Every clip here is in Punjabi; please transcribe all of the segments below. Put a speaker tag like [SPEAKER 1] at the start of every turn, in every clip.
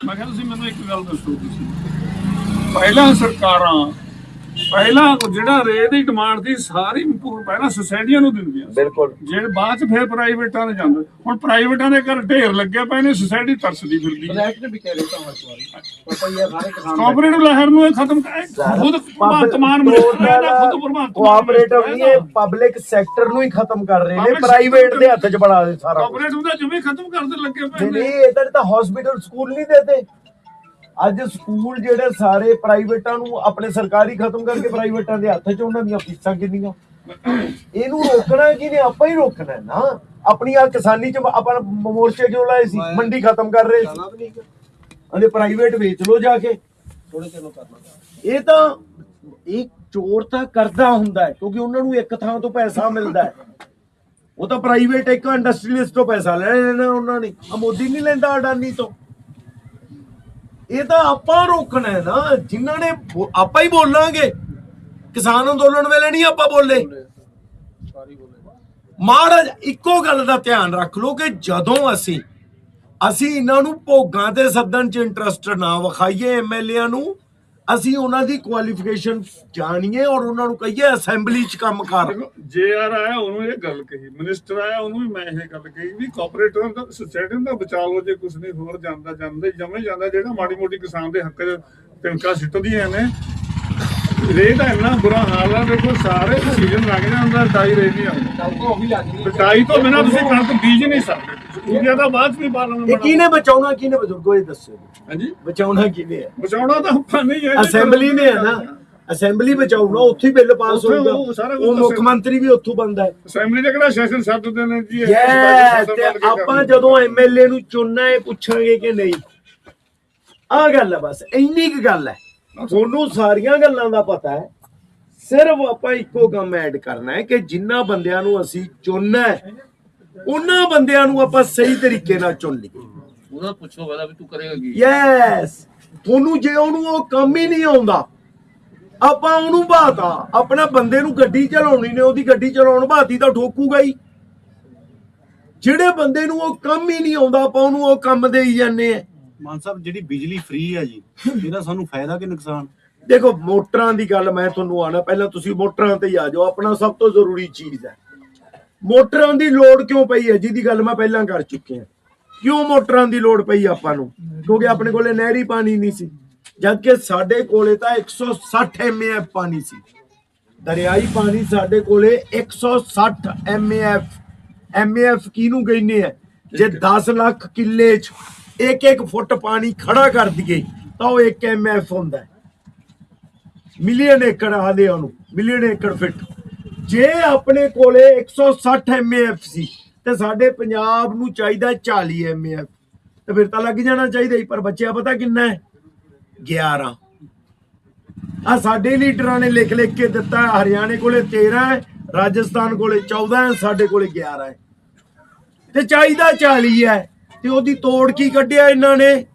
[SPEAKER 1] ਮੈਂ ਕਿਹਾ ਤੁਸੀਂ ਮੈਨੂੰ ਇੱਕ ਗੱਲ ਦੱਸੋ ਤੁਸੀਂ। ਪਹਿਲਾਂ ਸਰਕਾਰਾਂ ਪਹਿਲਾਂ ਜਿਹੜਾ ਰੇ ਦੀ ਡਿਮਾਂਡ ਸੀ ਸਾਰੀ ਪਹਿਲਾਂ ਸੁਸਾਇਟੀਆਂ ਨੂੰ ਦਿੰਦੀਆਂ ਸੀ।
[SPEAKER 2] ਬਿਲਕੁਲ।
[SPEAKER 1] ਜਿਹੜੇ ਬਾਅਦ ਚ ਫਿਰ ਪ੍ਰਾਈਵੇਟਾਂ ਦੇ ਜਾਂਦੇ। ਹੁਣ ਪ੍ਰਾਈਵੇਟਾਂ ਦੇ ਘਰ ਢੇਰ ਲੱਗਿਆ ਪਏ ਨੇ ਸੁਸਾਇਟੀ ਤਰਸਦੀ ਫਿਰਦੀ
[SPEAKER 3] ਵੀ
[SPEAKER 1] ਕੋਆਪਰੇਟਿਵ ਲਹਿਰ ਨੂੰ ਇਹ ਖਤਮ ਕਰ ਖੁਦ ਭਗਵੰਤ ਮਾਨ ਮਿਨਿਸਟਰ ਨੇ ਇਹਦਾ ਖੁਦ ਮਾਨ
[SPEAKER 2] ਕੋਆਪਰੇਟਿਵ
[SPEAKER 1] ਹੈ
[SPEAKER 2] ਇਹ ਪਬਲਿਕ ਸੈਕਟਰ ਨੂੰ ਹੀ ਖਤਮ ਕਰ ਰਹੇ ਨੇ ਪ੍ਰਾਈਵੇਟ ਦੇ ਹੱਥ 'ਚ ਬਣਾ ਦੇ ਸਾਰਾ।
[SPEAKER 1] ਕੋਆਪਰੇਟਿਵ ਦਾ ਜਿਵੇਂ ਖਤਮ ਕਰਦੇ ਲੱਗੇ ਪਏ
[SPEAKER 2] ਨਹੀਂ
[SPEAKER 1] ਨੇ।
[SPEAKER 2] ਨਹੀਂ ਇਧਰ ਤਾਂ ਹਸਪੀਟਲ ਸਕੂਲ ਨਹੀਂ ਦੇਤੇ। ਅੱਜ ਸਕੂਲ ਜਿਹੜੇ ਸਾਰੇ ਪ੍ਰਾਈਵੇਟਾਂ ਨੂੰ ਆਪਣੇ ਸਰਕਾਰੀ ਖਤਮ ਕਰਕੇ ਪ੍ਰਾਈਵੇਟਾਂ ਦੇ ਹੱਥ 'ਚ ਉਹਨਾਂ ਦੀਆਂ ਫੀਸਾਂ ਕਿੰਨੀਆਂ? ਇਹਨੂੰ ਰੋਕਣਾ ਕੀ ਨੇ ਆਪਾਂ ਹੀ ਰੋਕਣਾ ਨਾ। ਆਪਣੀ ਆ ਕਿਸਾਨੀ 'ਚ ਆਪਾਂ ਮੋਰਚੇ ਕਿਉਂ ਲਾਏ ਸੀ ਮੰਡੀ ਖਤਮ ਕਰ ਰਹੇ ਸੀ। ਅਦੇ ਪ੍ਰਾਈਵੇਟ ਵੇਚ ਲੋ ਜਾ ਕੇ।
[SPEAKER 3] ਥੋੜੇ ਚਿਰ ਨੂੰ ਕਰਨਾ
[SPEAKER 2] ਇਹ ਤਾਂ ਇਹ ਚੋਰ ਤਾਂ ਕਰਦਾ ਹੁੰਦਾ ਹੈ ਕਿਉਂਕਿ ਉਹਨਾਂ ਨੂੰ ਇੱਕ ਥਾਂ ਤੋਂ ਪੈਸਾ ਮਿਲਦਾ ਹੈ। ਉਹ ਤਾਂ ਪ੍ਰਾਈਵੇਟ ਇੱਕ ਇੰਡਸਟਰੀਅਲਿਸਟ ਤੋਂ ਪੈਸਾ ਲੈ ਲੈਣਾ ਉਹਨਾਂ ਨੇ। ਆ ਮੋਦੀ ਨਹੀਂ ਲੈਂਦਾ ਅਡਾਨੀ ਤੋਂ। ਇਹ ਤਾਂ ਆਪਾਂ ਰੋਕਣਾ ਹੈ ਨਾ, ਜਿਨ੍ਹਾਂ ਨੇ ਆਪਾਂ ਹੀ ਬੋਲਾਂਗੇ। ਕਿਸਾਨ ਅੰਦੋਲਨ ਵੇਲੇ ਨਹੀਂ ਆਪਾਂ ਬੋਲੇ।
[SPEAKER 3] ਬੋਲੇ
[SPEAKER 2] ਮਹਾਰਾਜ, ਇੱਕੋ ਗੱਲ ਦਾ ਧਿਆਨ ਰੱਖ ਲਓ ਕਿ ਜਦੋਂ ਅਸੀਂ ਅਸੀਂ ਇਹਨਾਂ ਨੂੰ ਭੋਗਾਂ ਤੇ ਸੱਦਣ ਚ ਇੰਟਰਸਟ ਨਾ ਵਿਖਾਈਏ ਐਮਐਲਏਆਂ ਨੂੰ ਅਸੀਂ ਉਹਨਾਂ ਦੀ ਕੁਆਲੀਫਿਕੇਸ਼ਨ ਜਾਣੀਏ ਔਰ ਉਹਨਾਂ ਨੂੰ ਕਹੀਏ ਅਸੈਂਬਲੀ ਚ ਕੰਮ ਕਰ।
[SPEAKER 1] ਜੇ ਆਰ ਆਇਆ ਉਹਨੂੰ ਇਹ ਗੱਲ ਕਹੀ ਮਿਨਿਸਟਰ ਆਇਆ ਉਹਨੂੰ ਵੀ ਮੈਂ ਇਹ ਗੱਲ ਕਹੀ ਵੀ ਕੋਆਪਰੇਟਿਵ ਦਾ ਸੁਸਾਇਟੀ ਦਾ ਬਚਾ ਲਓ ਜੇ ਕੁਝ ਨਹੀਂ ਹੋਰ ਜਾਂਦਾ ਜਾਂਦਾ ਜਮੇ ਜਾਂਦਾ ਜਿਹੜਾ ਮਾੜੀ ਮੋਟੀ ਕਿਸਾਨ ਦੇ ਹੱਕ 'ਚ ਤਿਣਕਾ ਸਿੱਟਦੀਆਂ ਨੇ ਰੇ ਦਾ ਇੰਨਾ ਬੁਰਾ ਹਾਲ ਆ ਦੇਖੋ ਸਾਰੇ ਸੀਜ਼ਨ ਲੱਗ ਜਾਂਦਾ ਟਾਈ ਰੇ ਨਹੀਂ ਆਉਂਦਾ
[SPEAKER 3] ਉਹ ਵੀ ਲੱਗ
[SPEAKER 1] ਤੋਂ ਬਿਨਾਂ ਤੁਸੀਂ ਕਣਕ ਬੀਜ ਨਹੀਂ ਸਕਦੇ। ਉਹਦਾ ਤਾਂ ਬਾਅਦ ਵੀ ਬਾਲਣ
[SPEAKER 2] ਇਹ ਕਿਹਨੇ ਬਚਾਉਣਾ ਕਿਹਨੇ ਬਜ਼ੁਰਗੋ ਇਹ ਦੱਸੋ
[SPEAKER 1] ਹਾਂਜੀ।
[SPEAKER 2] ਬਚਾਉਣਾ ਕਿਹਨੇ ਹੈ
[SPEAKER 1] ਬਚਾਉਣਾ ਤਾਂ ਆਪਾਂ ਨਹੀਂ ਹੈ
[SPEAKER 2] ਅਸੈਂਬਲੀ ਨੇ ਹੈ ਨਾ। ਅਸੈਂਬਲੀ ਬਚਾਉਣਾ ਉੱਥੇ ਹੀ ਬਿੱਲ ਪਾਸ
[SPEAKER 1] ਉੱਥੇ ਉਹ
[SPEAKER 2] ਹੋਊਗਾ
[SPEAKER 1] ਸਾਰਾ ਕੁਝ
[SPEAKER 2] ਉਹ ਮੁੱਖ ਮੰਤਰੀ ਵੀ ਉੱਥੋਂ ਬੰਦਾ ਹੈ।
[SPEAKER 1] ਅਸੈਂਬਲੀ ਦੇ ਕਿਹੜਾ ਸੈਸ਼ਨ ਸੱਦਦੇ ਨੇ ਜੀ ਇਹ
[SPEAKER 2] ਯੈਸ ਤੇ ਆਪਾਂ
[SPEAKER 1] ਕਰਨਾ।
[SPEAKER 2] ਜਦੋਂ ਐਮਐਲਏ ਨੂੰ ਚੁਣਨਾ ਹੈ ਪੁੱਛਾਂਗੇ ਕਿ ਨਹੀਂ। ਆਹ ਗੱਲ ਹੈ ਬਸ ਇੰਨੀ ਕੁ ਗੱਲ ਹੈ। ਤੁਹਾਨੂੰ ਸਾਰੀਆਂ ਗੱਲਾਂ ਦਾ ਪਤਾ ਹੈ। ਸਿਰਫ ਆਪਾਂ ਇੱਕੋ ਕੰਮ ਐਡ ਕਰਨਾ ਹੈ ਕਿ ਜਿੰਨਾ ਬੰਦਿਆਂ ਨੂੰ ਅਸੀਂ ਚੁਣਨਾ ਹੈ ਉਹਨਾਂ ਬੰਦਿਆਂ ਨੂੰ ਆਪਾਂ ਸਹੀ ਤਰੀਕੇ ਨਾਲ ਚੁਣ ਲਈਏ।
[SPEAKER 3] ਉਹਨਾਂ ਪੁੱਛੋ ਵਾਲਾ ਵੀ ਤੂੰ ਕਰੇਗਾ ਕੀ?
[SPEAKER 2] ਯੈਸ ਤੁਹਾਨੂੰ ਜੇ ਉਹਨੂੰ ਉਹ ਕੰਮ ਹੀ ਨਹੀਂ ਆਉਂਦਾ ਆਪਾਂ ਉਹਨੂੰ ਬਾਤਾ। ਆਪਣਾ ਬੰਦੇ ਨੂੰ ਗੱਡੀ ਚਲਾਉਣੀ ਨੇ ਉਹਦੀ ਗੱਡੀ ਚਲਾਉਣ ਬਾਤੀ ਤਾਂ ਠੋਕੂਗਾ ਹੀ। ਜਿਹੜੇ ਬੰਦੇ ਨੂੰ ਉਹ ਕੰਮ ਹੀ ਨਹੀਂ ਆਉਂਦਾ ਆਪਾਂ ਉਹਨੂੰ ਉਹ ਕੰਮ ਦੇਈ ਜਾਂਦੇ ਆ।
[SPEAKER 4] ਮਾਨ ਸਾਹਿਬ ਜਿਹੜੀ ਬਿਜਲੀ ਫ੍ਰੀ ਆ ਜੀ ਇਹਦਾ ਸਾਨੂੰ ਫਾਇਦਾ ਕਿ ਨੁਕਸਾਨ?
[SPEAKER 2] ਦੇਖੋ ਮੋਟਰਾਂ ਦੀ ਗੱਲ ਮੈਂ ਤੁਹਾਨੂੰ ਆਣਾ। ਪਹਿਲਾਂ ਤੁਸੀਂ ਮੋਟਰਾਂ ਤੇ ਹੀ ਆ ਜਾਓ। ਆਪਣਾ ਸਭ ਤੋਂ ਜ਼ਰੂਰੀ ਚੀਜ਼ ਹੈ। ਮੋਟਰਾਂ ਦੀ ਲੋੜ ਕਿਉਂ ਪਈ ਹੈ? ਜਿਹਦੀ ਗੱਲ ਮੈਂ ਪਹਿਲਾਂ ਕਰ ਚੁੱਕਿਆ ਕਿਉਂ ਮੋਟਰਾਂ ਦੀ ਲੋੜ ਪਈ ਆਪਾਂ ਨੂੰ? ਕਿਉਂਕਿ ਆਪਣੇ ਕੋਲੇ ਨਹਿਰੀ ਪਾਣੀ ਨਹੀਂ ਸੀ। ਜਦ ਕਿ ਸਾਡੇ ਕੋਲੇ ਤਾਂ 160 ਐਮਏਐਫ ਪਾਣੀ ਸੀ। ਦਰਿਆਈ ਪਾਣੀ ਸਾਡੇ ਕੋਲੇ 160 ਐਮਏਐਫ ਐਮਏਐਫ ਕਿਹਨੂੰ ਕਹਿੰਦੇ ਆ? ਜੇ 10 ਲੱਖ ਕਿੱਲੇ 'ਚ ਇੱਕ ਇੱਕ ਫੁੱਟ ਪਾਣੀ ਖੜਾ ਕਰ ਦਈਏ ਤਾਂ ਉਹ 1 ਐਮਐਫ ਹੁੰਦਾ ਮਿਲੀਅਨ ਏਕੜ ਆਦੇ ਉਹਨੂੰ ਮਿਲੀਅਨ ਏਕੜ ਫਿੱਟ। ਜੇ ਆਪਣੇ ਕੋਲੇ 160 ਐਮਏਐਫ ਸੀ, ਤੇ ਸਾਡੇ ਪੰਜਾਬ ਨੂੰ ਚਾਹੀਦਾ 40 ਐਮਏਐਫ ਤੇ ਫਿਰ ਤਾਂ ਲੱਗ ਜਾਣਾ ਚਾਹੀਦਾ ਹੀ ਪਰ ਬੱਚਿਆ ਪਤਾ ਕਿੰਨਾ ਹੈ? 11 ਆ ਸਾਡੇ ਲੀਡਰਾਂ ਨੇ ਲਿਖ ਲਿਖ ਕੇ ਦਿੱਤਾ, ਹਰਿਆਣੇ ਕੋਲੇ 13 ਹੈ, ਰਾਜਸਥਾਨ ਕੋਲੇ 14 ਹੈ, ਸਾਡੇ ਕੋਲੇ 11 ਹੈ। ਤੇ ਚਾਹੀਦਾ 40 ਹੈ, ਤੇ ਉਹਦੀ ਤੋੜ ਕੀ ਕੱਢਿਆ ਇਹਨਾਂ ਨੇ?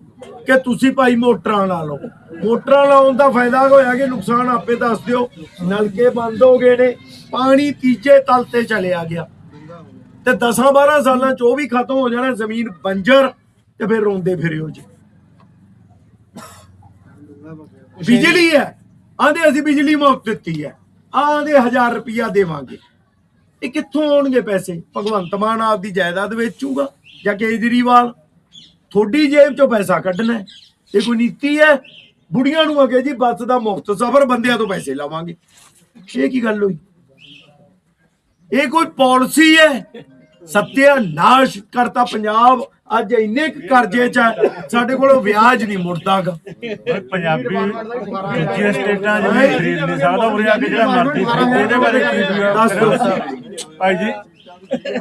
[SPEAKER 2] ਕਿ ਤੁਸੀਂ ਭਾਈ ਮੋਟਰਾਂ ਲਾ ਲਓ। ਮੋਟਰਾਂ ਲਾਉਣ ਦਾ ਫਾਇਦਾ ਹੋਇਆ ਕਿ ਨੁਕਸਾਨ ਆਪੇ ਦੱਸ ਦਿਓ। ਨਲਕੇ ਬੰਦ ਹੋ ਗਏ ਨੇ। ਪਾਣੀ ਤੀਜੇ ਤਲ ਤੇ ਚਲਿਆ ਗਿਆ। ਤੇ 10 12 ਸਾਲਾਂ ਚ ਉਹ ਵੀ ਖਤਮ ਹੋ ਜਾਣਾ, ਜ਼ਮੀਨ ਬੰਜਰ ਤੇ ਫਿਰ ਰੋਂਦੇ ਫਿਰਿਓ ਜੀ। ਬਿਜਲੀ ਹੈ। ਆਂਦੇ ਅਸੀਂ ਬਿਜਲੀ ਮੁਫਤ ਦਿੱਤੀ ਹੈ। ਆਂਦੇ 1000 ਰੁਪਿਆ ਦੇਵਾਂਗੇ। ਇਹ ਕਿੱਥੋਂ ਆਉਣਗੇ ਪੈਸੇ? ਭਗਵੰਤ ਮਾਨ ਆਪ ਦੀ ਜਾਇਦਾਦ ਵੇਚੂਗਾ ਜਾਂ ਕੇਜਰੀਵਾਲ? ਥੋੜੀ ਜੇਬ ਚੋਂ ਪੈਸਾ ਕੱਢਣਾ ਇਹ ਕੋਈ ਨੀਤੀ ਹੈ? ਬੁੜੀਆਂ ਨੂੰ ਅਗੇ ਜੀ ਬੱਸ ਦਾ ਮੁਫਤ ਸਫ਼ਰ ਬੰਦਿਆਂ ਤੋਂ ਪੈਸੇ ਲਾਵਾਂਗੇ। ਇਹ ਕੀ ਗੱਲ ਹੋਈ? ਇਹ ਕੋਈ ਪਾਲਿਸੀ ਹੈ। ਸੱਤਿਆ ਨਾਸ਼ ਕਰਤਾ ਪੰਜਾਬ। ਅੱਜ ਇੰਨੇ ਕਰਜ਼ੇ ਚ ਸਾਡੇ ਕੋਲੋਂ ਵਿਆਜ ਨਹੀਂ ਮੁੜਦਾਗਾ।
[SPEAKER 4] ਪੰਜਾਬੀ ਦੂਜੀਆਂ ਸਟੇਟਾਂ ਜਿਵੇਂ ਖਰੀਦ ਨਹੀਂ ਸਕਦਾ ਉਰੇ ਆ ਕੇ ਜਿਹੜਾ ਮਰਜ਼ੀ ਖਰੀਦੇ ਇਹਦੇ ਬਾਰੇ ਕੀ
[SPEAKER 2] ਦੱਸ
[SPEAKER 4] ਭਾਈ ਜੀ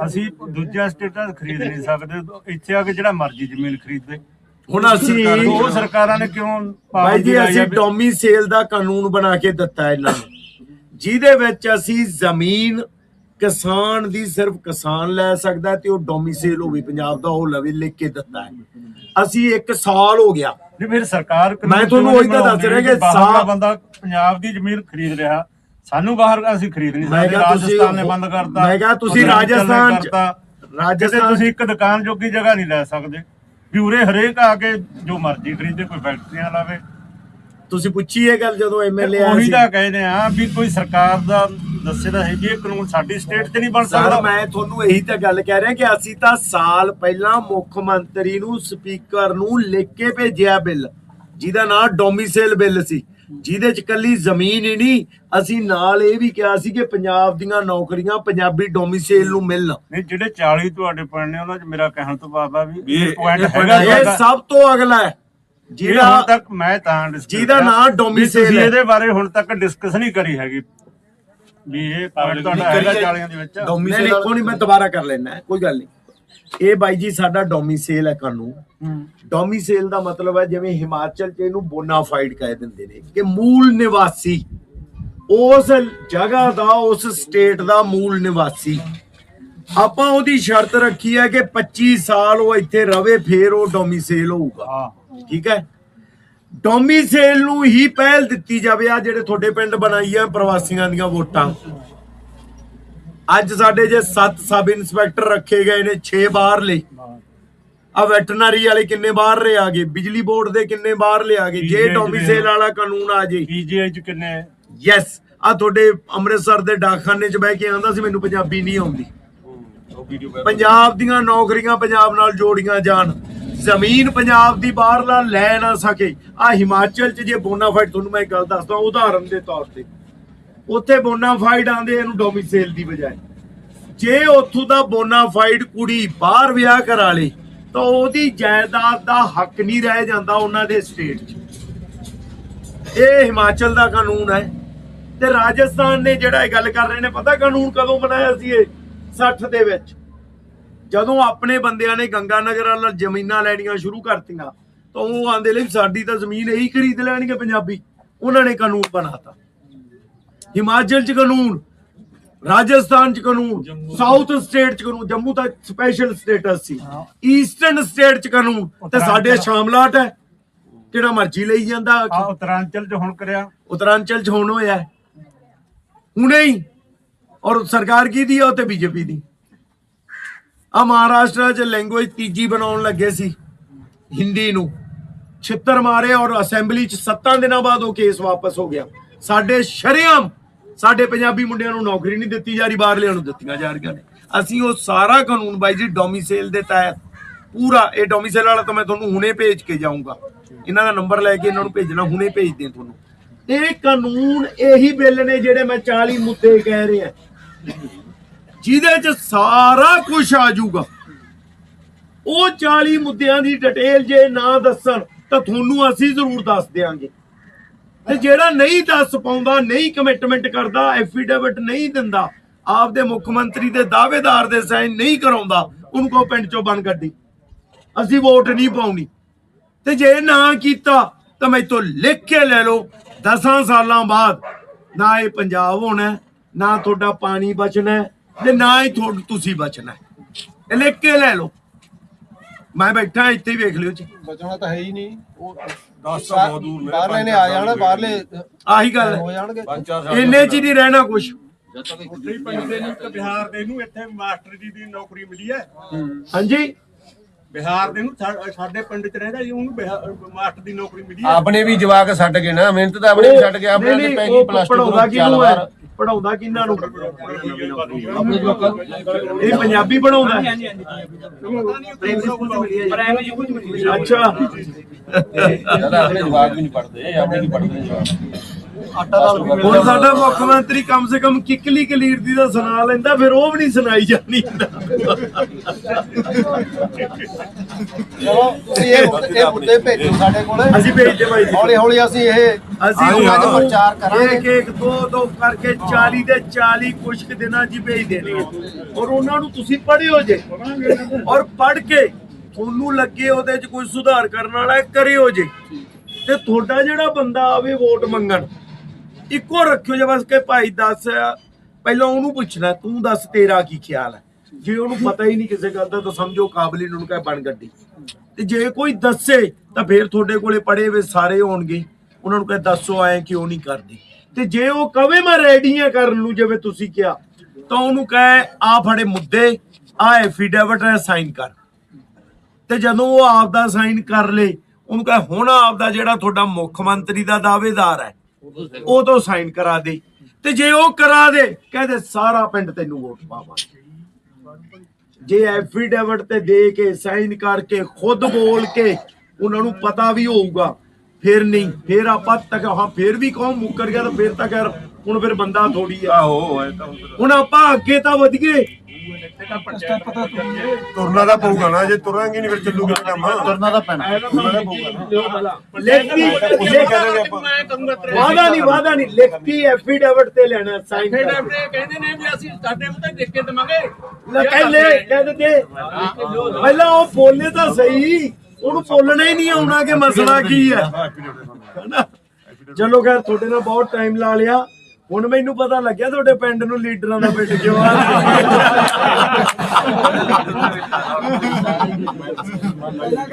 [SPEAKER 4] ਅਸੀਂ ਦੂਜੀਆਂ ਸਟੇਟਾਂ ਖਰੀਦ ਨਹੀਂ ਸਕਦੇ ਇੱਥੇ ਆ ਕੇ ਜਿਹੜਾ ਮਰਜ਼ੀ ਜ਼ਮੀਨ ਖਰੀਦੇ
[SPEAKER 2] ਹੁਣ ਅਸੀਂ
[SPEAKER 4] ਉਹ ਸਰਕਾਰਾਂ ਨੇ ਕਿਉਂ
[SPEAKER 2] ਭਾਈ ਜੀ ਅਸੀਂ ਸੇਲ ਦਾ ਕਾਨੂੰਨ ਬਣਾ ਕੇ ਦਿੱਤਾ ਇਹਨਾਂ ਨੂੰ। ਜਿਹਦੇ ਵਿੱਚ ਅਸੀਂ ਜ਼ਮੀਨ ਕਿਸਾਨ ਦੀ ਸਿਰਫ ਕਿਸਾਨ ਲੈ ਸਕਦਾ ਤੇ ਉਹ ਡੋਮਿਸਾਈਲ ਹੋਵੇ ਪੰਜਾਬ ਦਾ ਉਹ ਲਵੇ ਲਿਖ ਕੇ ਦਿੱਤਾ ਹੈ। ਅਸੀਂ 1 ਸਾਲ ਹੋ ਗਿਆ।
[SPEAKER 4] ਨਹੀਂ ਫਿਰ ਸਰਕਾਰ
[SPEAKER 2] ਮੈਂ ਤੁਹਾਨੂੰ ਉਹੀ ਤਾਂ ਦੱਸ ਰਿਹਾ ਕਿ
[SPEAKER 4] ਬਣਾਉਂਦੀ ਬਾਹਰਲਾ
[SPEAKER 2] ਸਾ-
[SPEAKER 4] ਬੰਦਾ ਪੰਜਾਬ ਦੀ ਜ਼ਮੀਨ ਖਰੀਦ ਰਿਹਾ। ਸਾਨੂੰ ਬਾਹਰ ਅਸੀਂ ਖਰੀਦ ਨਹੀਂ ਸਕਦੇ ਰਾਜਸਥਾਨ ਨੇ ਬੰਦ ਕਰਤਾ
[SPEAKER 2] ਮੈਂ ਕਿਹਾ ਤੁਸੀਂ ਰਾਜਸਥਾਨ। ਰਾਜਸਥਾਨ-
[SPEAKER 4] ਤੁਸੀਂ ਇੱਕ ਦੁਕਾਨ ਜੋਗੀ ਜਗ੍ਹਾ ਨਹੀਂ ਲੈ ਸਕਦੇ। ਵੀ ਉਰੇ ਹਰੇਕ ਆ ਕੇ ਜੋ ਮਰਜ਼ੀ ਖਰੀਦੇ ਕੋਈ ਫੈਕਟਰੀਆਂ ਲਾਵੇ।
[SPEAKER 2] ਤੁਸੀਂ ਪੁੱਛੀ ਇਹ ਗੱਲ ਜਦੋਂ ਐਮਐਲਏ ਆਇਆ
[SPEAKER 4] ਉਹੀ ਤਾਂ ਕਹਿੰਦੇ ਆ ਵੀ ਕੋਈ ਸਰਕਾਰ ਦਾ ਦੱਸੇ ਦਾ ਹੈ ਵੀ ਇਹ ਕਾਨੂੰਨ ਸਾਡੀ ਸਟੇਟ 'ਚ ਨਹੀਂ ਬਣ
[SPEAKER 2] ਸਰ
[SPEAKER 4] ਸਕਦਾ
[SPEAKER 2] ਮੈਂ ਤੁਹਾਨੂੰ ਇਹੀ ਤਾਂ ਗੱਲ ਕਹਿ ਰਿਹਾ ਕਿ ਅਸੀਂ ਤਾਂ ਸਾਲ ਪਹਿਲਾਂ ਮੁੱਖ ਮੰਤਰੀ ਨੂੰ ਸਪੀਕਰ ਨੂੰ ਲਿਖ ਕੇ ਭੇਜਿਆ ਬਿੱਲ ਜਿਹਦਾ ਨਾਮ ਡੋਮਿਸਾਈਲ ਬਿੱਲ ਸੀ ਜਿਹਦੇ ਚ ਕੱਲੀ ਜ਼ਮੀਨ ਹੀ ਨਹੀਂ ਅਸੀਂ ਨਾਲ ਇਹ ਵੀ ਕਿਹਾ ਸੀ ਕਿ ਪੰਜਾਬ ਦੀਆਂ ਨੌਕਰੀਆਂ ਪੰਜਾਬੀ ਡੋਮਿਸਾਈਲ ਨੂੰ ਮਿਲਣ
[SPEAKER 4] ਨਹੀਂ ਜਿਹੜੇ 40 ਤੁਹਾਡੇ ਪਿੰਡ ਨੇ ਉਹਨਾਂ 'ਚ ਮੇਰਾ ਕਹਿਣ ਤੋਂ ਬਾਅਦ ਆ ਵੀ
[SPEAKER 3] ਇਹ-
[SPEAKER 4] ਪੁਆਇੰਟ ਹੈਗਾ।
[SPEAKER 2] ਸਭ ਤੋਂ ਅਗਲਾ ਹੈ
[SPEAKER 4] ਜਿਹੜਾ ਹੁਣ ਤੱਕ ਮੈਂ ਤਾਂ
[SPEAKER 2] ਜਿਹਦਾ ਨਾਂ ਹੈ।
[SPEAKER 4] ਇਹਦੇ ਬਾਰੇ ਹੁਣ ਤੱਕ ਡਿਸਕਸ ਨਹੀਂ ਕਰੀ ਹੈਗੀ ਵੀ ਇਹ ਪੁਆਇੰਟ ਤੁਹਾਡਾ ਹੈਗਾ 40 ਦੇ ਵਿੱਚ।
[SPEAKER 2] ਨਹੀਂ ਨਹੀਂ ਕੋਈ ਨਹੀਂ ਮੈਂ ਦੁਬਾਰਾ ਕਰ ਲੈਣਾ ਕੋਈ ਗੱਲ ਨਹੀਂ। ਇਹ ਬਾਈ ਜੀ ਸਾਡਾ ਡੋਮਿਸਾਈਲ ਹੈ ਕਾਨੂੰਨ। ਡੋਮਿਸਾਈਲ ਦਾ ਮਤਲਬ ਹੈ ਜਿਵੇਂ ਹਿਮਾਚਲ ਚ ਇਹਨੂੰ ਬੋਨਾਫਾਈਡ ਕਹਿ ਦਿੰਦੇ ਨੇ ਕਿ ਮੂਲ ਨਿਵਾਸੀ। ਉਸ ਜਗ੍ਹਾ ਦਾ ਉਸ ਸਟੇਟ ਦਾ ਮੂਲ ਨਿਵਾਸੀ। ਆਪਾਂ ਉਹਦੀ ਸ਼ਰਤ ਰੱਖੀ ਹੈ ਕਿ 25 ਸਾਲ ਉਹ ਇੱਥੇ ਰਵੇ ਫੇਰ ਉਹ ਡੋਮਿਸਾਈਲ ਹੋਊਗਾ। ਠੀਕ ਹੈ? ਡੋਮਿਸਾਈਲ ਨੂੰ ਹੀ ਪਹਿਲ ਦਿੱਤੀ ਜਾਵੇ ਆ ਜਿਹੜੇ ਤੁਹਾਡੇ ਪਿੰਡ ਬਣਾਈ ਆ ਪ੍ਰਵਾਸੀਆਂ ਦੀਆਂ ਵੋਟਾਂ। ਅੱਜ ਸਾਡੇ ਜੇ 7 ਸਬ ਇੰਸਪੈਕਟਰ ਰੱਖੇ ਗਏ ਨੇ 6 ਬਾਹਰਲੇ ਆ ਵੈਟਰਨਰੀ ਵਾਲੇ ਕਿੰਨੇ ਬਾਹਰਲੇ ਆ ਗਏ? ਬਿਜਲੀ ਬੋਰਡ ਦੇ ਕਿੰਨੇ ਬਾਹਰਲੇ ਆ ਗਏ? ਜੇ
[SPEAKER 4] PGI
[SPEAKER 2] ਡੋਮਿਸਾਈਲ ਵਾਲਾ ਕਾਨੂੰਨ ਆ ਜੇ।
[SPEAKER 4] ਪੀਜੀਆਈ 'ਚ ਕਿੰਨੇ
[SPEAKER 2] ਯੈਸ ਆ ਤੁਹਾਡੇ ਅੰਮ੍ਰਿਤਸਰ ਦੇ ਡਾਕਖਾਨੇ 'ਚ ਬਹਿ ਕੇ ਆਂਦਾ ਸੀ ਮੈਨੂੰ ਪੰਜਾਬੀ ਨਹੀਂ ਆਉਂਦੀ। ਪੰਜਾਬ ਦੀਆਂ ਨੌਕਰੀਆਂ ਪੰਜਾਬ ਨਾਲ ਜੋੜੀਆਂ ਜਾਣ। ਜ਼ਮੀਨ ਪੰਜਾਬ ਦੀ ਬਾਹਰਲਾ ਲੈ ਨਾ ਸਕੇ। ਆ ਹਿਮਾਚਲ 'ਚ ਜੇ ਬੋਨਾਫਾਈਡ ਤੁਹਾਨੂੰ ਮੈਂ ਇੱਕ ਗੱਲ ਦੱਸਦਾ, ਉਦਾਹਰਨ ਦੇ ਤੌਰ ਤੇ। ਉੱਥੇ ਬੋਨਾਫਾਈਡ ਆਂਦੇ ਇਹਨੂੰ ਡੋਮਿਸਾਈਲ ਦੀ ਬਜਾਏ। ਜੇ ਉੱਥੋਂ ਦਾ ਬੋਨਾਫਾਈਡ ਕੁੜੀ ਬਾਹਰ ਵਿਆਹ ਕਰਾ ਲੇ, ਤਾਂ ਉਹਦੀ ਜਾਇਦਾਦ ਦਾ ਹੱਕ ਨਹੀਂ ਰਹਿ ਜਾਂਦਾ ਉਹਨਾਂ ਦੇ ਸਟੇਟ 'ਚ। ਇਹ ਹਿਮਾਚਲ ਦਾ ਕਾਨੂੰਨ ਹੈ। ਤੇ ਰਾਜਸਥਾਨ ਨੇ ਜਿਹੜਾ ਇਹ ਗੱਲ ਕਰ ਰਹੇ ਨੇ, ਪਤਾ ਕਾਨੂੰਨ ਕਦੋਂ ਬਣਾਇਆ ਸੀ ਇਹ? 60 ਦੇ ਵਿੱਚ। ਜਦੋਂ ਆਪਣੇ ਬੰਦਿਆਂ ਨੇ ਗੰਗਾ ਨਗਰ ਵਾਲਾ ਜ਼ਮੀਨਾਂ ਲੈਣੀਆਂ ਸ਼ੁਰੂ ਕਰਤੀਆਂ ਤਾਂ ਉਹ ਆਂਦੇ ਲਈ ਸਾਡੀ ਤਾਂ ਜ਼ਮੀਨ ਇਹੀ ਖਰੀਦ ਲੈਣਗੇ ਪੰਜਾਬੀ। ਉਹਨਾਂ ਨੇ ਕਾਨੂੰਨ ਬਣਾਤਾ। ਹਿਮਾਚਲ ਚ ਕਾਨੂੰਨ ਰਾਜਸਥਾਨ ਚ ਕਾਨੂੰਨ ਸਾਊਥ ਸਟੇਟ ਚ ਕਾਨੂੰਨ ਜੰਮੂ ਦਾ ਸਪੈਸ਼ਲ ਸਟੇਟਸ ਸੀ। ਈਸਟਰਨ ਸਟੇਟ ਚ ਕਾਨੂੰਨ ਤੇ ਸਾਡੇ ਸ਼ਾਮਲਾਟ ਹੈ। ਜਿਹੜਾ ਮਰਜ਼ੀ ਲਈ ਜਾਂਦਾ।
[SPEAKER 4] ਆ ਉਤਰਾਂਚਲ 'ਚ ਹੁਣ ਕਰਿਆ।
[SPEAKER 2] ਉਤਰਾਂਚਲ ਚ ਹੁਣ ਹੋਇਆ। ਹੁਣੇ ਹੀ। ਔਰ ਸਰਕਾਰ ਕੀ ਦੀ ਹੈ ਉਹ ਤੇ ਬੀਜੇਪੀ ਦੀ। ਆ ਮਹਾਰਾਸ਼ਟਰ ਚ ਲੈਂਗੁਏਜ ਤੀਜੀ ਬਣਾਉਣ ਲੱਗੇ ਸੀ, ਹਿੰਦੀ ਨੂੰ। ਛਿੱਤਰ ਮਾਰੇ ਔਰ ਅਸੈਂਬਲੀ ਚ 7 ਦਿਨਾਂ ਬਾਅਦ ਉਹ ਕੇਸ ਵਾਪਸ ਹੋ ਗਿਆ। ਸਾਡੇ ਸ਼ਰੇਆਮ, ਸਾਡੇ ਪੰਜਾਬੀ ਮੁੰਡਿਆਂ ਨੂੰ ਨੌਕਰੀ ਨਹੀਂ ਦਿੱਤੀ ਜਾ ਰਹੀ, ਬਾਹਰਲਿਆਂ ਨੂੰ ਦਿੱਤੀਆਂ ਜਾ ਰਹੀਆਂ ਨੇ। ਅਸੀਂ ਉਹ ਸਾਰਾ ਕਾਨੂੰਨ ਬਾਈ ਜੀ ਡੋਮਿਸਾਈਲ ਦੇ ਤਹਿਤ ਪੂਰਾ, ਇਹ ਡੋਮਿਸਾਈਲ ਵਾਲਾ ਤਾਂ ਮੈਂ ਤੁਹਾਨੂੰ ਹੁਣੇ ਭੇਜ ਕੇ ਜਾਊਂਗਾ। ਇਹਨਾਂ ਦਾ ਨੰਬਰ ਲੈ ਕੇ ਇਹਨਾਂ ਨੂੰ ਭੇਜਣਾ, ਹੁਣੇ ਭੇਜਦੇ ਹਾਂ ਤੁਹਾਨੂੰ। ਇਹ ਕਾਨੂੰਨ, ਇਹੀ ਬਿੱਲ ਨੇ ਜਿਹੜੇ ਮੈਂ 40 ਮੁੱਦੇ ਕਹਿ ਰਿਹਾ। ਜਿਹਦੇ ਚ ਸਾਰਾ ਕੁਝ ਆ ਜਾਊਗਾ। ਉਹ 40 ਮੁੱਦਿਆਂ ਦੀ ਡਿਟੇਲ ਜੇ ਨਾ ਦੱਸਣ, ਤਾਂ ਤੁਹਾਨੂੰ ਅਸੀਂ ਜ਼ਰੂਰ ਦੱਸ ਦੇਵਾਂਗੇ ਤੇ ਜਿਹੜਾ ਨਹੀਂ ਦੱਸ ਪਾਉਂਦਾ, ਨਹੀਂ ਕਮਿਟਮੈਂਟ ਕਰਦਾ ਐਫੀਡੇਵਿਟ ਨਹੀਂ ਦਿੰਦਾ, ਆਪਦੇ ਮੁੱਖ ਮੰਤਰੀ ਦੇ ਦਾਅਵੇਦਾਰ ਦੇ ਸਾਈਨ ਨਹੀਂ ਕਰਾਉਂਦਾ, ਉਹਨੂੰ ਕੋ ਪਿੰਡ ਚੋਂ ਬਣ ਗੱਡੀ। ਅਸੀਂ ਵੋਟ ਨਹੀਂ ਪਾਉਣੀ। ਤੇ ਜੇ ਨਾ ਕੀਤਾ, ਤਾਂ ਮੈਥੋਂ ਲਿਖ ਕੇ ਲੈ ਲਓ 10 ਸਾਲਾਂ ਬਾਅਦ। ਨਾ ਇਹ ਪੰਜਾਬ ਹੋਣਾ, ਨਾ ਤੁਹਾਡਾ ਪਾਣੀ ਬਚਣਾ ਤੇ ਨਾ ਹੀ ਤੁਹਾਡ ਤੁਸੀਂ ਬਚਣਾ। ਲਿਖ ਕੇ ਲੈ ਲਓ। ਮੈਂ ਬੈਠਾ ਇੱਥੇ ਵੇਖ ਲਿਓ ਜੀ।
[SPEAKER 3] ਬਚਣਾ ਤਾਂ ਹੈ ਹੀ ਨਹੀਂ। ਉਹ
[SPEAKER 5] 10 ਸਾਲ ਬਹੁਤ ਦੂਰ ਨੇ
[SPEAKER 3] ਬਾਹਰਲੇ ਨੇ ਆ ਜਾਣਾ ਬਾਹਰਲੇ
[SPEAKER 2] ਆਹੀ ਗੱਲ
[SPEAKER 3] ਹੋ। ਜਾਣਗੇ।
[SPEAKER 2] ਇੰਨੇ ਚ ਹੀ ਨਹੀਂ ਰਹਿਣਾ ਕੁਝ
[SPEAKER 4] ਪਿੰਡ ਦੇ ਨੂੰ ਬਿਹਾਰ ਦੇ ਨੂੰ ਇੱਥੇ ਮਾਸਟਰ ਜੀ ਦੀ ਨੌਕਰੀ ਮਿਲੀ ਹੈ।
[SPEAKER 2] ਹਾਂਜੀ।
[SPEAKER 4] ਬਿਹਾਰ ਦੇ ਨੂੰ ਸਾਡੇ ਪਿੰਡ 'ਚ ਰਹਿੰਦਾ ਜੀ ਉਹਨੂੰ ਮਾਸਟਰ ਦੀ ਨੌਕਰੀ ਮਿਲੀ ਹੈ।
[SPEAKER 5] ਆਪਣੇ ਵੀ ਜਵਾਕ ਛੱਡ ਗਏ ਨਾ ਮਿਹਨਤ ਤਾਂ ਆਪਣੇ ਵੀ ਛੱਡ ਕੇ ਆਪਣੇ
[SPEAKER 2] ਨਹੀਂ,
[SPEAKER 5] ਤੇ ਪੈ
[SPEAKER 2] ਨਹੀਂ,
[SPEAKER 5] ਗਈ
[SPEAKER 2] ਉਹ
[SPEAKER 5] ਪਲੱਸ 2
[SPEAKER 2] ਪੜਾਉਂਦਾ
[SPEAKER 5] ਚੱਲ
[SPEAKER 2] ਕਿਹਨੂੰ ਹੈ?
[SPEAKER 5] ਬਾਹਰ।
[SPEAKER 2] ਪੜਾਉਂਦਾ ਕਿੰਨਾਂ ਨੂੰ? ਇਹ ਪੰਜਾਬੀ ਪੜਾਉਂਦਾ ਹੈ। ਅੱਛਾ।
[SPEAKER 5] ਜਦ ਆਪਣੇ ਜਵਾਕ ਵੀ ਨਹੀਂ ਪੜਦੇ ਆਪਣੇ ਵੀ ਪੜਦੇ
[SPEAKER 2] ਹੁਣ ਸਾਡਾ ਮੁੱਖ ਮੰਤਰੀ ਕਮ ਸੇ ਕਮ ਕਿਕਲੀ ਕਲੀਰ ਦੀ ਤਾਂ ਸੁਣਾ ਲੈਂਦਾ ਫਿਰ ਉਹ ਵੀ ਨਹੀਂ ਸੁਣਾਈ ਜਾਣੀ।
[SPEAKER 3] ਚਲੋ ਤੁਸੀਂ ਇਹ ਮੁੱਦੇ- ਇਹ ਮੁੱਦੇ ਭੇਜੋ ਸਾਡੇ ਕੋਲੇ।
[SPEAKER 2] ਅਸੀਂ ਭੇਜਦੇ ਬਾਈ ਜੀ।
[SPEAKER 3] ਹੌਲੀ ਹੌਲੀ ਅਸੀਂ ਇਹ
[SPEAKER 2] ਅਸੀਂ
[SPEAKER 3] ਆਉਂ ਅੱਜ ਪ੍ਰਚਾਰ ਕਰਾਂਗੇ।
[SPEAKER 2] ਇੱਕ ਇੱਕ ਦੋ ਦੋ ਕਰਕੇ 40 ਦੇ 40 ਕੁਛ ਕੁ ਦਿਨਾਂ 'ਚ ਹੀ ਭੇਜ ਦੇਣੇ ਆ। ਔਰ ਉਹਨਾਂ ਨੂੰ ਤੁਸੀਂ ਪੜ੍ਹਿਓ ਜੇ। ਔਰ ਪੜ੍ਹ ਕੇ ਤੁਹਾਨੂੰ ਲੱਗੇ ਉਹਦੇ 'ਚ ਕੋਈ ਸੁਧਾਰ ਕਰਨ ਵਾਲਾ ਹੈ, ਕਰਿਓ ਜੇ। ਤੇ ਤੁਹਾਡਾ ਜਿਹੜਾ ਬੰਦਾ ਆਵੇ ਵੋਟ ਮੰਗਣ ਇੱਕੋ ਰੱਖਿਓ ਜੇ ਬਸ ਕਿ ਭਾਈ ਦੱਸ, ਪਹਿਲਾਂ ਉਹਨੂੰ ਪੁੱਛਣਾ, ਤੂੰ ਦੱਸ ਤੇਰਾ ਕੀ ਖਿਆਲ ਹੈ? ਜੇ ਉਹਨੂੰ ਪਤਾ ਹੀ ਨਹੀਂ ਕਿਸੇ ਗੱਲ ਦਾ, ਤਾਂ ਸਮਝੋ ਕਾਬਲੀ ਨੂੰ ਕਹੇ ਬਣ ਗੱਡੀ। ਤੇ ਜੇ ਕੋਈ ਦੱਸੇ, ਤਾਂ ਫਿਰ ਤੁਹਾਡੇ ਕੋਲੇ ਪੜੇ ਵੇ ਸਾਰੇ ਹੋਣਗੇ। ਉਹਨਾਂ ਨੂੰ ਕਹੇ, ਦੱਸੋ ਐ ਕਿਉਂ ਨਹੀਂ ਕਰਦੇ। ਤੇ ਜੇ ਉਹ ਕਵੇ ਮੈਂ ਰੈਡੀ ਆ ਕਰਨ ਨੂੰ, ਜਿਵੇਂ ਤੁਸੀਂ ਕਿਹਾ, ਤਾਂ ਉਹਨੂੰ ਕਹੇ ਆ ਫੜੇ ਮੁੱਦੇ ਆ ਐਫੀਡੇਵਿਟ ਹੈ ਸਾਈਨ ਕਰ। ਤੇ ਜਦੋਂ ਉਹ ਆਪ ਦਾ ਸਾਈਨ ਕਰ ਲੇ, ਉਹਨੂੰ ਕਹੇ, ਹੁਣ ਆਪ ਦਾ ਜਿਹੜਾ ਤੁਹਾਡਾ ਮੁੱਖ ਮੰਤਰੀ ਦਾ ਦਾਅਵੇਦਾਰ ਹੈ ਤੋਂ ਸਾਈਨ ਕਰਾ ਦੇ। ਤੇ ਜੇ ਉਹ ਕਰਾ ਦੇ ਕਹਦੇ ਸਾਰਾ ਪਿੰਡ ਤੈਨੂੰ ਵੋਟ ਪਾਵਾਂਗੇ। ਜੇ ਐਫੀਡੇਵਿਟ ਤੇ ਦੇ ਕੇ ਸਾਈਨ ਕਰਕੇ ਖੁਦ ਬੋਲ ਕੇ ਉਹਨਾਂ ਨੂੰ ਪਤਾ ਵੀ ਹੋਊਗਾ ਫਿਰ ਨਹੀਂ ਫਿਰ ਆਪਾਂ ਤੱਕ ਹਾਂ ਫਿਰ ਵੀ ਕੌਮ ਮੁੱਕਰ ਗਿਆ ਤਾਂ ਫਿਰ ਤਾਂ ਖੈਰ ਹੁਣ ਫਿਰ ਬੰਦਾ ਥੋੜੀ ਆ।
[SPEAKER 4] ਆਹੋ
[SPEAKER 2] ਹੁਣ ਆਪਾਂ ਅੱਗੇ ਤਾਂ ਵਧੀਏ।
[SPEAKER 6] ਤੁਰਨਾ ਤਾਂ ਪਊਗਾ ਨਾ ਜੇ ਤੁਰਾਂਗੇ ਨਹੀਂ ਫਿਰ ਚੱਲੂਗਾ ਕੰਮ।
[SPEAKER 3] ਕਰਨਾ ਤਾਂ ਪੈਣਾ।
[SPEAKER 2] ਲਿਖਤੀ ਵਾਦਾ ਨਹੀਂ ਵਾਦਾ ਨਹੀਂ ਲਿਖਤੀ ਐਫੀਡੇਵਿਟ ਤੇ ਲੈਣਾ ਸਾਈਨ
[SPEAKER 5] ਕਹਿੰਦੇ ਨੇ ਵੀ ਅਸੀਂ ਸਾਡੇ ਉੱਤੇ ਲਿਖ ਕੇ ਦੇਵਾਂਗੇ।
[SPEAKER 2] ਲੈ ਕਹਿੰਦੇ ਕਹਿੰਦੇ ਤੇ ਪਹਿਲਾਂ ਉਹ ਬੋਲੇ ਤਾਂ ਸਹੀ ਉਹਨੂੰ ਬੋਲਣਾ ਹੀ ਨਹੀਂ ਆਉਣਾ ਕਿ ਮਸਲਾ ਕੀ ਹੈ? ਚਲੋ ਖੈਰ ਤੁਹਾਡੇ ਨਾਲ ਬਹੁਤ ਟਾਈਮ ਲਾ ਲਿਆ। ਹੁਣ ਮੈਨੂੰ ਪਤਾ ਲੱਗਿਆ ਤੁਹਾਡੇ ਪਿੰਡ ਨੂੰ ਲੀਡਰਾਂ ਦਾ ਪਿੰਡ ਕਿਉਂ ਆ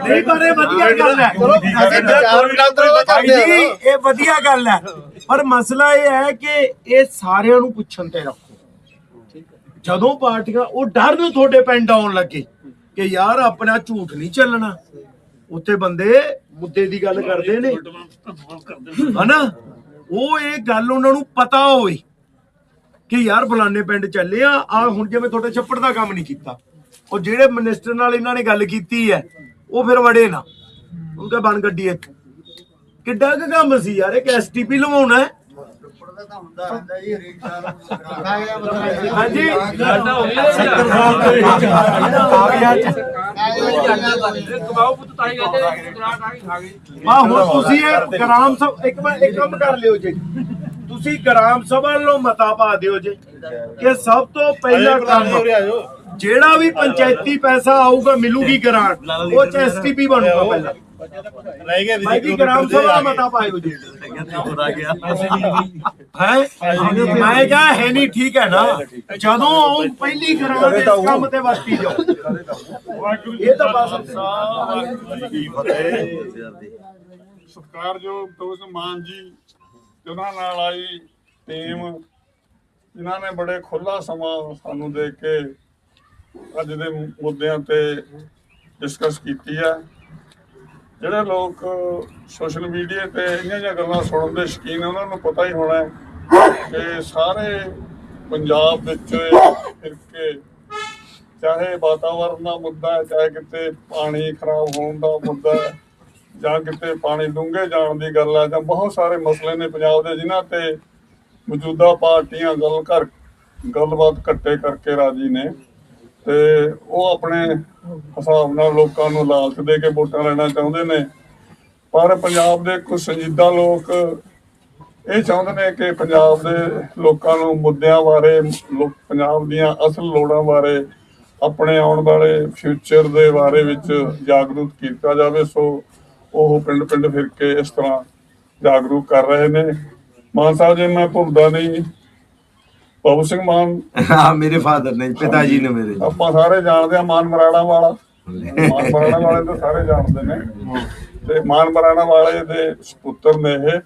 [SPEAKER 2] ਨਹੀਂ ਪਰ ਇਹ ਵਧੀਆ ਗੱਲ ਹੈ।
[SPEAKER 3] ਅਸੀਂ ਵਿਚਾਰ ਵਟਾਂਦਰਾ
[SPEAKER 2] ਭਾਈ
[SPEAKER 3] ਕਰਦੇ
[SPEAKER 2] ਜੀ ਇਹ ਵਧੀਆ ਗੱਲ ਹੈ। ਪਰ ਮਸਲਾ ਇਹ ਹੈ ਕਿ ਇਹ ਸਾਰਿਆਂ ਨੂੰ ਪੁੱਛਣ ਤੇ ਰੱਖੋ। ਜਦੋਂ ਪਾਰਟੀਆਂ ਉਹ ਡਰ ਨੂੰ ਤੁਹਾਡੇ ਪਿੰਡ ਆਉਣ ਲੱਗੇ ਕਿ ਯਾਰ ਆਪਣਾ ਝੂਠ ਨਹੀਂ ਚੱਲਣਾ। ਉੱਥੇ ਬੰਦੇ ਮੁੱਦੇ ਦੀ ਗੱਲ ਕਰਦੇ ਨੇ। ਹਨਾ? ਉਹ ਇਹ ਗੱਲ ਉਹਨਾਂ ਨੂੰ ਪਤਾ ਹੋਵੇ ਕਿ ਯਾਰ ਫਲਾਣੇ ਪਿੰਡ ਚੱਲੇ ਆ ਆ ਹੁਣ ਜਿਵੇਂ ਤੁਹਾਡੇ ਛੱਪੜ ਦਾ ਕੰਮ ਨਹੀਂ ਕੀਤਾ। ਉਹ ਜਿਹੜੇ ਮਿਨਿਸਟਰ ਨਾਲ ਇਹਨਾਂ ਨੇ ਗੱਲ ਕੀਤੀ ਹੈ, ਉਹ ਫਿਰ ਵੜੇ ਨਾ। ਉਹ ਕਹ, ਬਣ ਗੱਡੀ ਇੱਥੇ। ਕਿੱਡਾ ਕੁ ਕੰਮ ਸੀ ਯਾਰ, ਇੱਕ ਐਸਟੀਪੀ ਲਵਾਉਣਾ ਹੈ। ਹਾਂਜੀ।
[SPEAKER 5] ਕਮਾਓ ਪੁੱਤ ਤਾਂ ਹੀ ਕਹਿੰਦੇ ਗ੍ਰਾਹਕ ਆ ਕੇ ਖਾ ਗਏ
[SPEAKER 2] ਆ ਹੁਣ ਤੁਸੀਂ ਇਹ ਗ੍ਰਾਮ ਸਭ ਇੱਕ ਵਾਰ ਇੱਕ ਕੰਮ ਕਰ ਲਿਓ ਜੀ। ਤੁਸੀਂ ਗ੍ਰਾਮ ਸਭਾ ਨੂੰ ਮਤਾ ਪਾ ਦਿਓ ਜੀ ਕਿ ਸਭ ਤੋਂ ਪਹਿਲਾ ਕੰਮ ਜਿਹੜਾ ਵੀ ਪੰਚਾਇਤੀ ਪੈਸਾ ਆਊਗਾ ਮਿਲੂਗੀ ਗ੍ਰਾਂਟ। ਉਹ ਚ ਐਸਟੀਪੀ ਬਣੂਗਾ ਪਹਿਲਾਂ।
[SPEAKER 6] ਰਹਿ ਗਿਆ
[SPEAKER 2] ਭਾਈ ਜੀ ਗ੍ਰਾਮ ਸਭਾ ਦਾ ਮਤਾ ਪਾਇਓ ਜੀ। ਹੈ ਮੈਂ ਕਿਹਾ ਹੈ ਨਹੀਂ ਠੀਕ ਹੈ ਨਾ। ਜਦੋਂ ਉਹ ਪਹਿਲੀ ਗ੍ਰਾਂਟ ਇਸ ਕੰਮ ਤੇ ਵਰਤੀ ਜਾਓ। ਇਹ ਤਾਂ ਬਸ
[SPEAKER 1] ਸਤਿਕਾਰਯੋਗ ਭਗਵੰਤ ਮਾਨ ਜੀ ਤੇ ਉਹਨਾਂ ਨਾਲ ਆਈ ਟੀਮ ਜਿਨ੍ਹਾਂ ਨੇ ਬੜੇ ਖੁੱਲਾ ਸਮਾਂ ਸਾਨੂੰ ਦੇ ਕੇ ਅੱਜ ਦੇ ਮੁੱਦਿਆਂ ਤੇ ਡਿਸਕਸ ਕੀਤੀ ਹੈ। ਜਿਹੜੇ ਲੋਕ ਸੋਸ਼ਲ ਮੀਡੀਆ ਤੇ ਇੰਨੀਆਂ ਜਿਹੀਆਂ ਗੱਲਾਂ ਸੁਣਨ ਦੇ ਸ਼ੌਕੀਨ ਉਹਨਾਂ ਨੂੰ ਪਤਾ ਹੀ ਹੋਣਾ ਕਿ ਸਾਰੇ ਪੰਜਾਬ ਵਿੱਚ ਫਿਰ ਕੇ ਚਾਹੇ ਵਾਤਾਵਰਣ ਦਾ ਮੁੱਦਾ ਹੈ, ਚਾਹੇ ਕਿਤੇ ਪਾਣੀ ਖਰਾਬ ਹੋਣ ਦਾ ਮੁੱਦਾ ਹੈ, ਜਾਂ ਕਿਤੇ ਪਾਣੀ ਡੂੰਘੇ ਜਾਣ ਦੀ ਗੱਲ ਹੈ, ਜਾਂ ਬਹੁਤ ਸਾਰੇ ਮਸਲੇ ਨੇ ਪੰਜਾਬ ਦੇ, ਜਿਨ੍ਹਾਂ ਤੇ ਮੌਜੂਦਾ ਪਾਰਟੀਆਂ ਗੱਲ ਕਰ ਗੱਲਬਾਤ ਇਕੱਠੇ ਕਰਕੇ ਰਾਜੀ ਨੇ। ਤੇ ਉਹ ਆਪਣੇ ਹਿਸਾਬ ਨਾਲ ਲੋਕਾਂ ਨੂੰ ਲਾਲਚ ਦੇ ਕੇ ਵੋਟਾਂ ਲੈਣਾ ਚਾਹੁੰਦੇ ਨੇ। ਪਰ ਪੰਜਾਬ ਦੇ ਕੁਝ ਸੰਜੀਦਾ ਲੋਕ ਇਹ ਚਾਹੁੰਦੇ ਨੇ ਕਿ ਪੰਜਾਬ ਦੇ ਲੋਕਾਂ ਨੂੰ ਮੁੱਦਿਆਂ ਬਾਰੇ ਪੰਜਾਬ ਦੀਆਂ ਅਸਲ ਲੋੜਾਂ ਬਾਰੇ, ਆਪਣੇ ਆਉਣ ਵਾਲੇ ਫਿਊਚਰ ਦੇ ਬਾਰੇ ਵਿੱਚ ਜਾਗਰੂਕ ਕੀਤਾ ਜਾਵੇ। ਸੋ ਉਹ ਪਿੰਡ ਪਿੰਡ ਫਿਰ ਕੇ ਇਸ ਤਰ੍ਹਾਂ ਜਾਗਰੂਕ ਕਰ ਰਹੇ ਨੇ। ਮਾਨ ਸਾਹਿਬ ਜੀ, ਮੈਂ ਭੁੱਲਦਾ ਨਹੀਂ ਬਾਬੂ ਸਿੰਘ ਮਾਨ।
[SPEAKER 2] ਹਾਂ ਮੇਰੇ ਫਾਦਰ ਨੇ ਪਿਤਾ ਜੀ ਨੇ ਮੇਰੇ।
[SPEAKER 1] ਆਪਾਂ ਸਾਰੇ ਜਾਣਦੇ ਆ ਮਾਨ ਮਰਾੜਾ ਵਾਲਾ। ਮਾਨ ਮਰਾੜਾ ਵਾਲੇ ਤਾਂ ਸਾਰੇ ਜਾਣਦੇ ਨੇ। ਤੇ ਮਾਨ ਮਰਾੜਾ ਵਾਲੇ ਦੇ ਪੁੱਤਰ ਨੇ ਇਹ।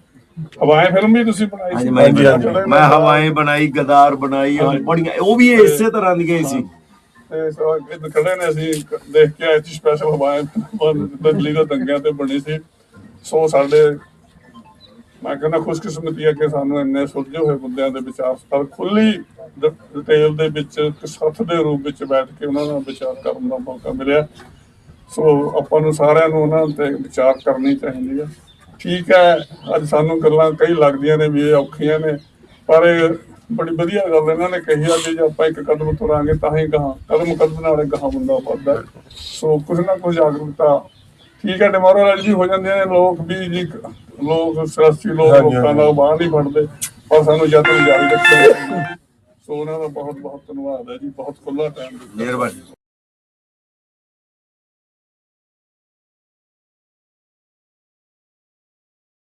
[SPEAKER 1] ਹਵਾਏ ਫਿਲਮ ਵੀ ਤੁਸੀਂ ਬਣਾਈ ਸੀ।
[SPEAKER 2] ਮੈਂ ਬਣਾਈ। ਮੈਂ ਹਵਾएं ਬਣਾਈ ਗਦਾਰ ਬਣਾਈ ਹਾਂ, ਬੜੀਆਂ। ਉਹ ਵੀ ਇਸੇ ਤਰ੍ਹਾਂ ਦੀ ਗਈ ਸੀ।
[SPEAKER 1] ਤੇ ਸੋ ਇਹ ਖੜੇ ਨੇ ਅਸੀਂ ਦੇਖ ਕੇ ਆਏ ਸੀ ਸਪੈਸ਼ਲ ਹਵਾਏ। ਦੇ ਦੰਗਿਆਂ ਤੇ ਬਣੀ ਸੀ। ਸੋ ਸਾਡੇ ਮੈਂ ਕਹਿੰਦਾ ਖੁਸ਼ਕਿਸਮਤੀ ਹੈ ਕਿ ਸਾਨੂੰ ਇੰਨੇ ਸੁਲਝੇ ਹੋਏ ਮੁੱਦਿਆਂ ਦੇ ਵਿਚਾਰ ਪਰ ਖੁੱਲੀ ਡਿਟੇਲ ਦੇ ਵਿੱਚ ਇੱਕ ਦੇ ਰੂਪ ਵਿੱਚ ਬੈਠ ਕੇ ਉਹਨਾਂ ਨਾਲ ਵਿਚਾਰ ਕਰਨ ਦਾ ਮੌਕਾ ਮਿਲਿਆ ਸੋ ਆਪਾਂ ਨੂੰ ਸਾਰਿਆਂ ਨੂੰ ਉਹਨਾਂ ਤੇ ਵਿਚਾਰ ਕਰਨੀ ਚਾਹੀਦੀ ਹੈ ਠੀਕ ਹੈ, ਅੱਜ ਸਾਨੂੰ ਗੱਲਾਂ ਕਈ ਲੱਗਦੀਆਂ ਨੇ ਵੀ ਇਹ ਔਖੀਆਂ ਨੇ, ਪਰ ਇਹ ਬੜੀ ਵਧੀਆ ਗੱਲ ਇਹਨਾਂ ਨੇ ਕਹੀ ਆ ਕਿ ਜੇ ਆਪਾਂ ਇੱਕ ਕਦਮ ਤੁਰਾਂਗੇ ਤਾਂ ਹੀ ਗਾਹਾਂ ਕਦਮ ਕਦਮ ਨਾਲ ਗਾਹਾਂ ਬੰਦਾ ਵੱਧਦਾ ਹੈ। ਸੋ ਕੁਝ ਨਾ ਕੁਝ ਜਾਗਰੂਕਤਾ ਠੀਕ ਹੈ ਡੈਮੋਰਲਾਈਜ਼ ਵੀ ਹੋ ਜਾਂਦੇ ਨੇ ਲੋਕ ਵੀ ਜੀ ਲੋਕ ਸਿਆਸੀ ਲੋਕ ਲੋਕਾਂ ਦਾ ਬਾਹਰ ਨਹੀਂ ਫੜਦੇ ਪਰ ਸਾਨੂੰ ਯਤਨ ਜਾਰੀ ਰੱਖਣੇ। ਸੋ ਉਹਨਾਂ ਦਾ ਬਹੁਤ ਬਹੁਤ ਧੰਨਵਾਦ ਹੈ ਜੀ ਬਹੁਤ ਖੁੱਲਾ ਟਾਈਮ ਦਿੱਤਾ
[SPEAKER 2] ਮਿਹਰਬਾਨੀ